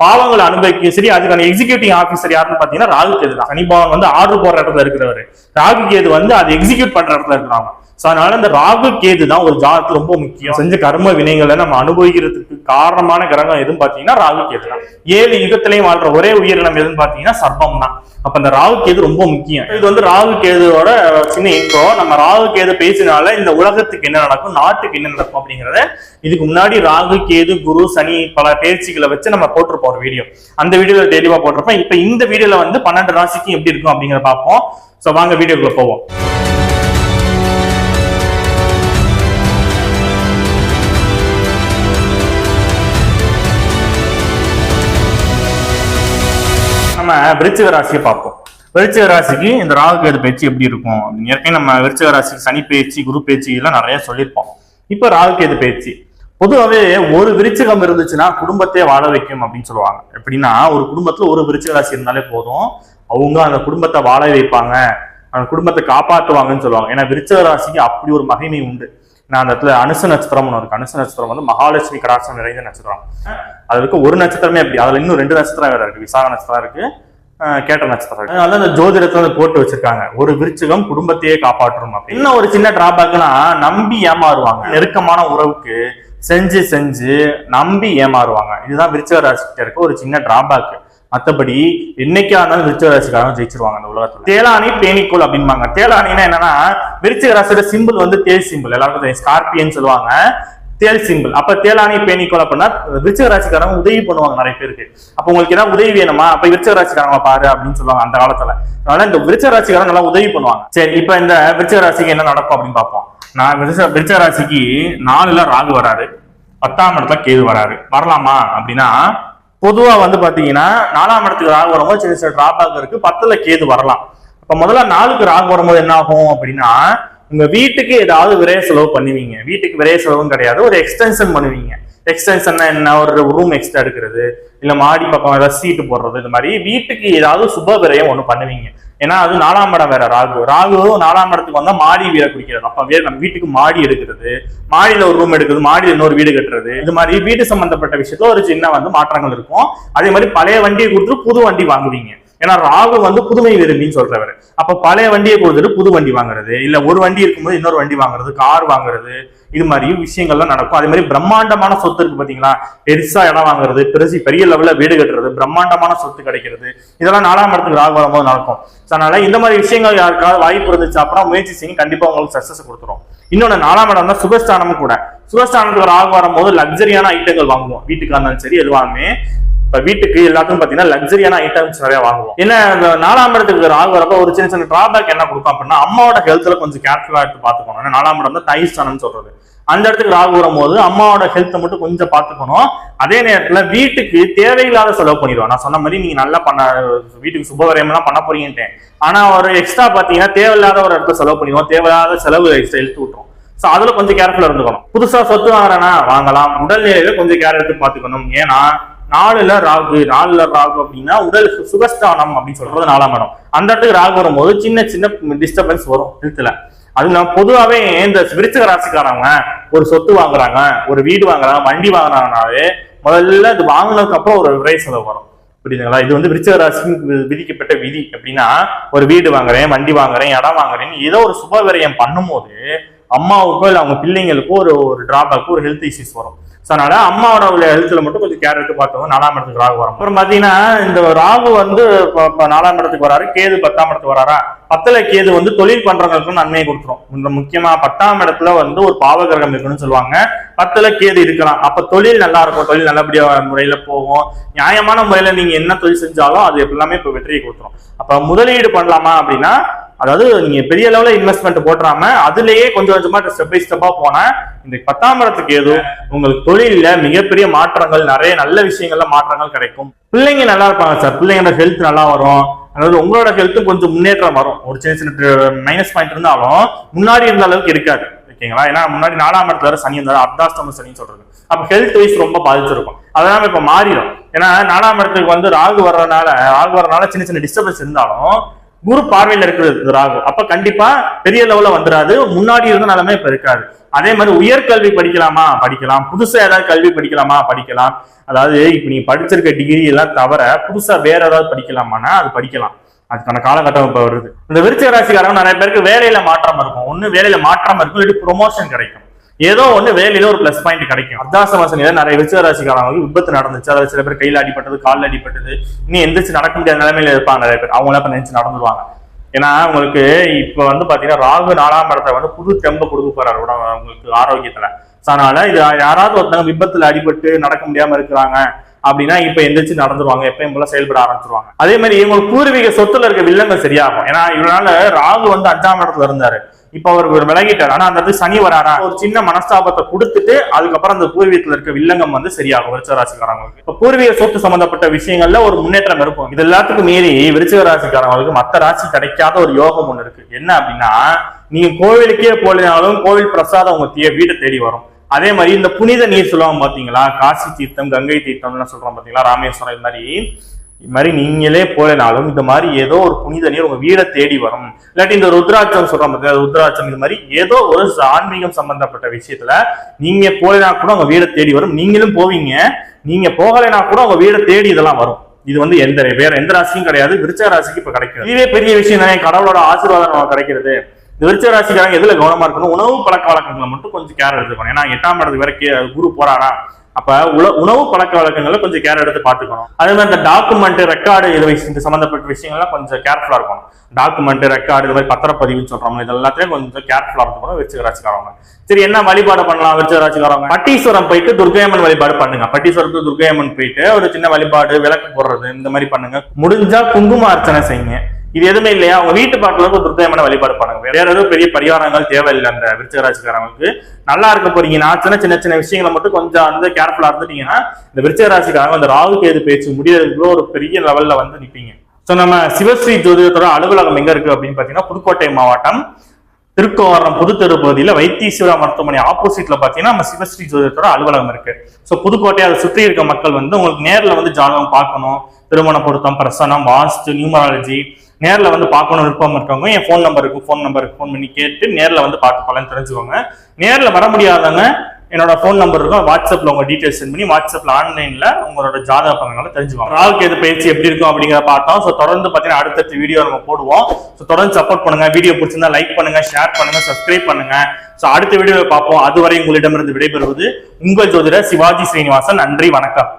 பாவங்களை அனுபவிக்கணும் சரி அதுக்கான எக்ஸிக்யூட்டிவ் ஆஃபீஸர் யாருன்னு பாத்தீங்கன்னா ராகு கேது தான். சனி பகவான் வந்து ஆர்டர் போடுற இடத்துல இருக்கிறவர். ராகு கேது வந்து அதை எக்ஸிக்யூட் பண்ற இடத்துல இருக்கிறாங்க ஸோ அதனால இந்த ராகு கேது தான் ஒரு ஜாதகத்துக்கு ரொம்ப முக்கியம். செஞ்ச கர்ம வினைகளை நம்ம அனுபவிக்கிறதுக்கு காரணமான கிரகம் எதுன்னு பார்த்தீங்கன்னா ராகு கேது தான். ஏழு யுகத்திலையும் வாழ்ற ஒரே உயிரினம் எதுன்னு பார்த்தீங்கன்னா சர்ப்பம் தான். அப்ப இந்த ராகு கேது ரொம்ப முக்கியம். இது வந்து ராகு கேதுவோட சின்ன இன்ட்ரோ நம்ம ராகு கேது பேசினால இந்த உலகத்துக்கு என்ன நடக்கும் நாட்டுக்கு என்ன நடக்கும் அப்படிங்கறத இதுக்கு முன்னாடி ராகு கேது குரு சனி பல பேச்சுகளை வச்சு நம்ம போட்டிருப்போம் ஒரு வீடியோ அந்த வீடியோல தெளிவா போட்டிருப்போம். இப்ப இந்த வீடியோல வந்து பன்னெண்டு ராசிக்கு எப்படி இருக்கும் அப்படிங்கிறத பார்ப்போம். ஸோ வாங்க வீடியோக்குள்ள போவோம். நம்ம விருச்சிக ராசியை பார்ப்போம். விருச்சிக ராசிக்கு இந்த ராகு கேது பயிற்சி எப்படி இருக்கும்? ஏற்கனவே நம்ம விருச்சிக ராசிக்கு சனி பயிற்சி குரு பயிற்சி எல்லாம் நிறைய சொல்லியிருப்போம். இப்போ ராகு கேது பயிற்சி. பொதுவாகவே ஒரு விருச்சிகம் இருந்துச்சுன்னா குடும்பத்தையே வாழ வைக்கும் அப்படின்னு சொல்லுவாங்க. எப்படின்னா ஒரு குடும்பத்துல ஒரு விருச்சிக ராசி இருந்தாலே போதும். அவங்க அந்த குடும்பத்தை வாழ வைப்பாங்க. அந்த குடும்பத்தை காப்பாற்றுவாங்கன்னு சொல்லுவாங்க. ஏன்னா விருச்சிக ராசிக்கு அப்படி ஒரு மகிமை உண்டு. நான் அந்த இடத்துல அனுச நட்சத்திரம் ஒன்று இருக்கு. அனுச நட்சத்திரம் வந்து மகாலட்சுமி கடாட்சம் நிறைந்த நட்சத்திரம். இருக்க ஒரு நட்சத்திரமே அப்படி. அதுல இன்னும் ரெண்டு நட்சத்திரம் வேற இருக்கு. விசாக நட்சத்திரம் இருக்கு. கேட்ட நட்சத்திரம் இருக்கு. அதனால அந்த ஜோதிடத்துல வந்து போட்டு வச்சிருக்காங்க. ஒரு விருச்சிகம் குடும்பத்தையே காப்பாற்றும் அப்படி இன்னும் ஒரு சின்ன டிராபேக்னா நம்பி ஏமாறுவாங்க. நெருக்கமான உறவுக்கு செஞ்சு செஞ்சு நம்பி ஏமாறுவாங்க. இதுதான் விருச்சிக ராசிக்கிட்ட இருக்க ஒரு சின்ன டிராபேக் மற்றபடி என்னைக்கு இருந்தாலும் விருச்சிக ராசிக்காரங்க ஜெயிச்சிருவாங்க அந்த உலகத்துல. தேலானி பேணிக்கோள் அப்படிம்பாங்க. தேலானின்னா என்னன்னா விருச்சிக ராசியோட சிம்பிள் வந்து தேல் சிம்பிள் எல்லாருக்கும் தெரியும். ஸ்கார்பியன் சொல்லுவாங்க. தேல் சிம்பிள் அப்ப தேலானி பேணிக்கோள் அப்படின்னா விருச்சிக ராசிக்காரங்க உதவி பண்ணுவாங்க நிறைய பேருக்கு. அப்ப உங்களுக்கு ஏதாவது உதவி வேணுமா? அப்ப விருச்சிக பாரு அப்படின்னு சொல்லுவாங்க அந்த காலத்துல. அதனால இந்த விருச்சிக ராசிக்காரங்க நல்லா உதவி பண்ணுவாங்க. சரி இப்ப இந்த விருச்சிக ராசிக்கு என்ன நடக்கும் அப்படின்னு பார்ப்போம். நான் விருச்ச விருச்சிக ராசிக்கு நாலுல ராகு வராரு. பத்தாம் இடத்துல கேது வராரு. வரலாமா அப்படின்னா பொதுவாக வந்து பார்த்தீங்கன்னா நாலாம் இடத்துக்கு ராகு வரும்போது சின்ன சின்ன டிராபேக் இருக்கு. பத்தில் கேது வரலாம். இப்போ முதல்ல நாளுக்கு ராகு வரும்போது என்ன ஆகும் அப்படின்னா உங்க வீட்டுக்கு ஏதாவது விரைய செலவு பண்ணுவீங்க. வீட்டுக்கு விரைய செலவும் கிடையாது. ஒரு எக்ஸ்டென்ஷன் பண்ணுவீங்க. எக்ஸ்டென்ஷன் என்ன? ஒரு ரூம் எக்ஸ்ட்ரா எடுக்கிறது இல்ல மாடி பக்கம் ஏதாவது சீட்டு போடுறது இந்த மாதிரி வீட்டுக்கு ஏதாவது சுப விரயம் ஒண்ணு பண்ணுவீங்க. ஏன்னா அது நாலாம் இடம் வேற ராகு. ராகுவும் நாலாம் இடத்துக்கு வந்தா மாடி வீட குடிக்கிறது. அப்ப வேற நம்ம வீட்டுக்கு மாடி எடுக்கிறது மாடியில ஒரு ரூம் எடுக்கிறது மாடியில இன்னொரு வீடு கட்டுறது இது மாதிரி வீடு சம்பந்தப்பட்ட விஷயத்துல ஒரு சின்ன வந்து மாற்றங்கள் இருக்கும். அதே மாதிரி பழைய வண்டியை கொடுத்துட்டு புது வண்டி வாங்குவீங்க. ஏன்னா ராகு வந்து புதுமை விரும்பின்னு சொல்றவர். அப்ப பழைய வண்டியை கொடுத்துட்டு புது வண்டி வாங்குறது இல்ல ஒரு வண்டி இருக்கும்போது இன்னொரு வண்டி வாங்குறது கார் வாங்குறது இது மாதிரி விஷயங்கள்லாம் நடக்கும். அதே மாதிரி பிரம்மாண்டமான சொத்து இருக்கு பாத்தீங்களா? பெருசா இடம் வாங்குறது பெருசு பெரிய லெவல்ல வீடு கட்டுறது பிரம்மாண்டமான சொத்து கிடைக்கிறது. இதெல்லாம் நாலாம் இடத்துக்கு ராகு வரும்போது நடக்கும். அதனால இந்த மாதிரி விஷயங்கள் யாருக்காவது வாய்ப்பு இருந்துச்சு அப்புறம் முயற்சி செய்யும் கண்டிப்பா உங்களுக்கு சக்சஸ் கொடுத்துரும். இன்னொன்னு நாலாம் இடம் தான் சுகஸ்தானமும் கூட. சுகஸ்தானத்துக்கு ராகு வரும்போது லக்ஸரியான ஐட்டங்கள் வாங்குவோம். வீட்டுக்கா இருந்தாலும் சரி எதுவாலுமே இப்ப வீட்டுக்கு எல்லாத்துக்கும் பாத்தீங்கன்னா லக்ஸரியான ஐட்டம்ஸ் நிறைய வாங்குவோம். என்ன இந்த நாலாம் இடத்துக்கு ராகு வரப்ப ஒரு சின்ன சின்ன டிராபேக் என்ன கொடுக்கும் அப்படின்னா அம்மாவோட ஹெல்த்ல கொஞ்சம் கேர்ஃபுல்லா எடுத்து பாத்துக்கணும் ஏன்னா நாலாம் இடம் வந்து தைஸ்தானம்னு சொல்றது. அந்த இடத்துக்கு ராகு வரும்போது அம்மாவோட ஹெல்த்தை மட்டும் கொஞ்சம் பாத்துக்கணும் அதே நேரத்துல வீட்டுக்கு தேவையில்லாத செலவு பண்ணிடுவோம் நான் சொன்ன மாதிரி நீங்க நல்லா பண்ண வீட்டுக்கு சுபவரியம் எல்லாம் பண்ண போறீங்கன்ட்டேன். ஆனா ஒரு எக்ஸ்ட்ரா பாத்தீங்கன்னா தேவையில்லாத ஒரு இடத்துல செலவு பண்ணிடுவோம். தேவையில்லாத செலவு எக்ஸ்ட்ரா இழுத்து விட்டுரும். சோ அதுல கொஞ்சம் கேர்ஃபுல்லா இருந்துக்கணும். புதுசா சொத்து வாங்குறேன்னா வாங்கலாம். உடல்நிலையில கொஞ்சம் கேர் எடுத்து பாத்துக்கணும் ஏன்னா நாலுல ராகு நாலுல ராகு அப்படின்னா உடல் சு- சுகஸ்தானம் அப்படின்னு சொல்றது நாலாம் இடம். அந்த இடத்துக்கு ராகு வரும்போது சின்ன சின்ன டிஸ்டர்பன்ஸ் வரும் ஹெல்த்ல அது நான் பொதுவாவே இந்த விருச்சக ராசிக்காரவங்க ஒரு சொத்து வாங்குறாங்க ஒரு வீடு வாங்குறாங்க வண்டி வாங்குறாங்கனாலே முதல்ல இது வாங்கினதுக்கு அப்புறம் ஒரு விரை செலவு வரும். புரியுதுங்களா? இது வந்து விருச்சக ராசிக்கு விதிக்கப்பட்ட விதி. அப்படின்னா ஒரு வீடு வாங்குறேன் வண்டி வாங்குறேன் இடம் வாங்குறேன் ஏதோ ஒரு சுப விரயம் பண்ணும்போது அம்மாவுக்கோ இல்லை அவங்க பிள்ளைங்களுக்கோ ஒரு ஒரு டிராபேக்கோ ஒரு ஹெல்த் இஷ்யூஸ் வரும். ஸோ அதனால அம்மாவோட உள்ள ஹெல்த்ல மட்டும் கொஞ்சம் கேர் எடுத்து பார்த்தவங்க நாலாம் இடத்துக்கு ராகு வரும். அப்புறம் பாத்தீங்கன்னா இந்த ராகு வந்து இப்போ நாலாம் இடத்துக்கு வராரு. கேது பத்தாம் இடத்துக்கு வராரா? பத்துல கேது வந்து தொழில் பண்றவங்களுக்கு நன்மையை கொடுத்துரும். இந்த முக்கியமா பத்தாம் இடத்துல வந்து ஒரு பாவகிரகம் இருக்குன்னு சொல்லுவாங்க. பத்துல கேது இருக்கலாம். அப்ப தொழில் நல்லா இருக்கும். தொழில் நல்லபடியா முறையில போகும். நியாயமான முறையில நீங்க என்ன தொழில் செஞ்சாலும் அது எல்லாமே இப்ப வெற்றியை கொடுத்துரும். அப்ப முதலீடு பண்ணலாமா அப்படின்னா அதாவது நீங்க பெரிய லெவல்ல இன்வெஸ்ட்மெண்ட் போட்டுறாம அதுலயே கொஞ்சம் கொஞ்சமா ஸ்டெப் பை ஸ்டெப்பா போனா இந்த பத்தாம் இடத்துக்கு ஏதோ உங்களுக்கு தொழில மிகப்பெரிய மாற்றங்கள் நிறைய நல்ல விஷயங்கள்ல மாற்றங்கள் கிடைக்கும். பிள்ளைங்க நல்லா இருப்பாங்க சார். பிள்ளைங்களோட ஹெல்த் நல்லா வரும். அதாவது உங்களோட ஹெல்த்தும் கொஞ்சம் முன்னேற்றம் வரும். ஒரு சின்ன சின்ன மைனஸ் பாயிண்ட் இருந்தாலும் முன்னாடி இருந்த அளவுக்கு இருக்காது. ஓகேங்களா? ஏன்னா முன்னாடி நாலாம் இடத்துல வர சனி இருந்தாலும் அர்த்தாஷ்டம சனின்னு சொல்றது. அப்ப ஹெல்த் வைஸ் ரொம்ப பாதிச்சிருக்கும். அதெல்லாம் இப்ப மாறிடும். ஏன்னா நாலாம் இடத்துக்கு வந்து ராகு வர்றதுனால ராகு வர்றதுனால சின்ன சின்ன டிஸ்டர்பன்ஸ் இருந்தாலும் குரு பார்வையில் இருக்கிறது ராகு. அப்ப கண்டிப்பா பெரிய லெவல்ல வந்துடாது முன்னாடி இருந்த நிலைமை இப்ப இருக்காது. அதே மாதிரி உயர்கல்வி படிக்கலாமா? படிக்கலாம். புதுசா ஏதாவது கல்வி படிக்கலாமா? படிக்கலாம். அதாவது இப்ப நீங்க படிச்சிருக்க டிகிரி எல்லாம் தவிர புதுசா வேற ஏதாவது படிக்கலாமான்னா அது படிக்கலாம். அதுக்கான காலகட்டம் இப்ப வருது. இந்த விருச்சிக ராசிக்காரங்க நிறைய பேருக்கு வேலையில மாற்றம் இருக்கும். ஒண்ணு வேலையில மாற்றம் இருக்கும் இல்லாட்டி ப்ரொமோஷன் கிடைக்கும். ஏதோ ஒண்ணு வேலையில ஒரு பிளஸ் பாயிண்ட் கிடைக்கும். அர்த்தாசமாசனில நிறைய விருச்சிக ராசிக்காரங்களுக்கு விபத்து நடந்துச்சு. அதாவது சில பேர் கையில அடிப்பட்டது காலில் அடிப்பட்டது இன்னும் எந்திரிச்சு நடக்க முடியாத நிலைமையில இருப்பாங்க நிறைய பேர். அவங்களாம் எல்லாம் நினைச்சு நடந்துருவாங்க. ஏன்னா உங்களுக்கு இப்போ வந்து பார்த்தீங்கன்னா ராகு நாலாம் இடத்தை வந்து புது தெம்பை கொடுக்க போறாரு உடம்பு உங்களுக்கு ஆரோக்கியத்துல. ஸோ அதனால இது யாராவது ஒருத்தவங்க விபத்துல அடிபட்டு நடக்க முடியாம இருக்கிறாங்க அப்படின்னா இப்ப எந்திரிச்சு நடந்துருவாங்க எப்பயும் போல செயல்பட ஆரம்பிச்சிருவாங்க. அதே மாதிரி இவங்க பூர்வீக சொத்துல இருக்க வில்லங்கள் சரியாகும். ஏன்னா இவனால ராகு வந்து அஞ்சாம் இடத்துல இருந்தாரு. இப்ப அவர் ஒரு விலகிட்டார். ஆனா அந்த இடத்துக்கு சனி வராரா? ஒரு சின்ன மனஸ்தாபத்தை கொடுத்துட்டு அதுக்கப்புறம் அந்த பூர்வீகத்துல இருக்க வில்லங்கம் வந்து சரியாகும் விருச்ச ராசிக்காரங்களுக்கு இப்ப பூர்வீக சொத்து சம்பந்தப்பட்ட விஷயங்கள்ல ஒரு முன்னேற்றம் இருக்கும். இது எல்லாத்துக்கும் மீறி விருச்சிக ராசிக்காரங்களுக்கு மத்த ராசி கிடைக்காத ஒரு யோகம் ஒண்ணு இருக்கு. என்ன அப்படின்னா நீங்க கோவிலுக்கே போலினாலும் கோவில் பிரசாதம் உங்க வீட்டை தேடி வரும். அதே மாதிரி இந்த புனித நீர் சொல்லுவாங்க பாத்தீங்களா? காசி தீர்த்தம் கங்கை தீர்த்தம்லாம் சொல்றோம் பாத்தீங்களா? ராமேஸ்வரம் இது மாதிரி. இது மாதிரி நீங்களே போலனாலும் இந்த மாதிரி ஏதோ ஒரு புனித நீர் உங்க வீடை தேடி வரும். இல்லாட்டி இந்த ருத்ராட்சம் சொல்றோம் பாத்தீங்களா ருத்ராட்சம் இது மாதிரி ஏதோ ஒரு ஆன்மீகம் சம்பந்தப்பட்ட விஷயத்துல நீங்க போலனா கூட உங்க வீடை தேடி வரும். நீங்களும் போவீங்க. நீங்க போகலைனா கூட உங்க வீடை தேடி இதெல்லாம் வரும். இது வந்து எந்த வேற எந்த ராசியும் கிடையாது. விருச்ச ராசிக்கு இப்ப கிடைக்கும் இதுவே பெரிய விஷயம் தானே. கடவுளோட ஆசீர்வாதம் நமக்கு கிடைக்கிறது. இந்த விருச்ச ராசிக்காரங்க எதுல கவனமா இருக்கணும்? உணவு பழக்க வழக்கங்களை மட்டும் கொஞ்சம் கேர் எடுத்துக்கணும். ஏன்னா எட்டாம் இடத்துக்கு வேற கே- குரு போறாரா? அப்ப உல உணவு பழக்க வழக்கங்களை கொஞ்சம் கேர் எடுத்து பாத்துக்கணும் அதே மாதிரி இந்த டாக்குமெண்ட் ரெக்கார்டு இது இந்த சம்பந்தப்பட்ட விஷயங்கள்லாம் கொஞ்சம் கேர்ஃபுல்லா இருக்கணும். டாக்குமெண்ட் ரெக்கார்டு இது மாதிரி பத்திரப்பதிவுன்னு சொல்றோம் இது எல்லாத்தையும் கொஞ்சம் கேர்ஃபுல்லா இருக்கணும் விருச்சிக சரி என்ன வழிபாடு பண்ணலாம் விருச்சிக பட்டீஸ்வரம் போயிட்டு துர்கையம்மன் வழிபாடு பண்ணுங்க. பட்டீஸ்வரத்துக்கு துர்கையம்மன் போயிட்டு ஒரு சின்ன வழிபாடு விளக்கு போடுறது இந்த மாதிரி பண்ணுங்க. முடிஞ்சா குங்கும அர்ச்சனை செய்யுங்க. இது எதுவுமே இல்லையா? அவங்க வீட்டு பாட்டில் ஒரு துர்தயமான வழிபாடு பண்ணுங்க. வேற எதுவும் பெரிய பரிகாரங்கள் தேவையில்லை அந்த விருச்சகராசிக்காரங்களுக்கு. நல்லா இருக்க போறீங்கன்னா சின்ன சின்ன சின்ன விஷயங்களை மட்டும் கொஞ்சம் வந்து கேர்ஃபுல்லா இருந்துட்டீங்கன்னா இந்த விருச்சகராசிக்காரங்க அந்த ராகு கேது பேச்சு முடியறதுக்குள்ள ஒரு பெரிய லெவல்ல வந்து நிப்பீங்க. ஸோ நம்ம சிவஸ்ரீ ஜோதிடத்தோட அலுவலகம் எங்க இருக்கு அப்படின்னு பாத்தீங்கன்னா புதுக்கோட்டை மாவட்டம் திருக்கோவரம் புதுத்தெரு பகுதியில் பகுதியில வைத்தீஸ்வரா மருத்துவமனை ஆப்போசிட்ல பாத்தீங்கன்னா நம்ம சிவஸ்ரீ ஜோதிடத்தோட அலுவலகம் இருக்கு. ஸோ புதுக்கோட்டை அதை சுற்றி இருக்க மக்கள் வந்து உங்களுக்கு நேரில் வந்து ஜாதகம் பார்க்கணும். திருமண பொருத்தம் பிரசனம் வாஸ்து நியூமராலஜி நேரில் வந்து பார்க்கணும் விருப்பம் இருக்கவங்க. என் ஃபோன் நம்பருக்கு ஃபோன் நம்பருக்கு ஃபோன் பண்ணி கேட்டு நேரில் வந்து பார்த்து பலன் தெரிஞ்சுக்கோங்க. நேரில் வர முடியாதவங்க என்னோட ஃபோன் நம்பர் இருக்கும். வாட்ஸ்அப்ல உங்க டீடைல்ஸ் சென்ட் பண்ணி வாட்ஸ்அப்ல ஆன்லைன்ல உங்களோட ஜாதக பலன்களை தெரிஞ்சுக்கோங்க. ராகுக்கு எது பயிற்சி எப்படி இருக்கும் அப்படிங்கிறத பார்த்தோம். ஸோ தொடர்ந்து பார்த்தீங்கன்னா அடுத்தடுத்த வீடியோ நம்ம போடுவோம். ஸோ தொடர்ந்து சப்போர்ட் பண்ணுங்க. வீடியோ பிடிச்சிருந்தா லைக் பண்ணுங்க ஷேர் பண்ணுங்க சப்ஸ்கிரைப் பண்ணுங்க. ஸோ அடுத்த வீடியோவை பார்ப்போம். அதுவரை உங்களிடமிருந்து விடைபெறுவது உங்கள் ஜோதிடர் சிவாஜி ஸ்ரீனிவாசன். நன்றி வணக்கம்.